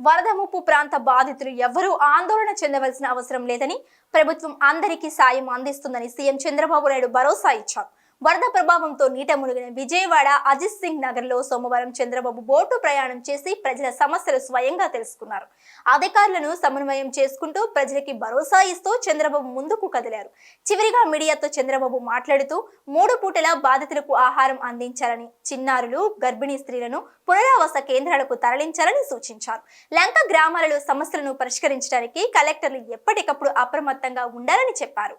వరద ముప్పు ప్రాంత బాధితులు ఎవరూ ఆందోళన చెందవలసిన అవసరం లేదని ప్రభుత్వం అందరికీ సాయం అందిస్తుందని సీఎం చంద్రబాబు నాయుడు భరోసా ఇచ్చారు. వరద ప్రభావంతో నీట మునిగిన విజయవాడ అజిత్ సింగ్ నగర్లో సోమవారం చంద్రబాబు బోటు ప్రయాణం చేసి ప్రజల సమస్యలు స్వయంగా తెలుసుకున్నారు. అధికారులను సమన్వయం చేసుకుంటూ ప్రజలకి భరోసా ఇస్తూ చంద్రబాబు ముందుకు కదిలారు. చివరిగా మీడియాతో చంద్రబాబు మాట్లాడుతూ మూడు పూటల బాధితులకు ఆహారం అందించాలని చిన్నారులు గర్భిణీ స్త్రీలను పునరావాస కేంద్రాలకు తరలించాలని సూచించారు. లంక గ్రామాలలో సమస్యలను పరిష్కరించడానికి కలెక్టర్లు ఎప్పటికప్పుడు అప్రమత్తంగా ఉండాలని చెప్పారు.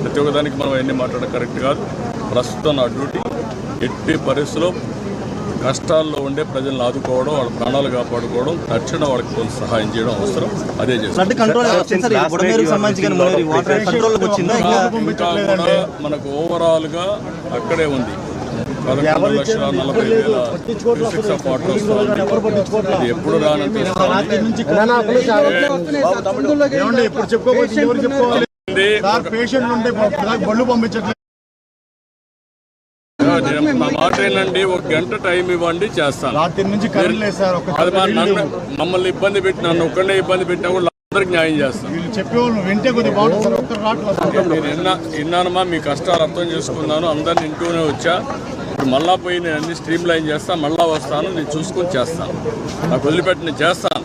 ప్రతి ఒక్కదానికి మనం అవన్నీ మాట్లాడడం కరెక్ట్ కాదు ప్రస్తుతం నా డ్యూటీ ఎట్టి పరిస్థితుల్లో కష్టాల్లో ఉండే ప్రజలను ఆదుకోవడం వాళ్ళ ప్రాణాలు కాపాడుకోవడం తక్షణ వాళ్ళకి కొంత సహాయం చేయడం అవసరం అదే చేస్తాం మనకు ఓవరాల్గా అక్కడే ఉంది పదకొండు లక్షల నలభై వేల క్యూసెక్స్ ఆఫ్ వాటర్ వస్తుంది. ఇది ఎప్పుడు ఇప్పుడు చెప్పుకోవాలి ఇప్పుడు బళ్ళు పంపించట్లేదు మాట ఏంటండి ఒక గంట టైం ఇవ్వండి చేస్తాను. అది మమ్మల్ని ఇబ్బంది పెట్టి నన్ను ఒక్కడే ఇబ్బంది పెట్టినా కూడా అందరికి న్యాయం చేస్తాను. విన్నానమ్మా మీ కష్టాలు అర్థం చేసుకున్నాను. అందరిని ఇంటూనే వచ్చా. ఇప్పుడు మళ్ళా పోయి నేను అన్ని స్ట్రీమ్ లైన్ చేస్తాను మళ్ళా వస్తాను. నేను చూసుకొని చేస్తాను. నాకు వదిలిపెట్టి నేను చేస్తాను.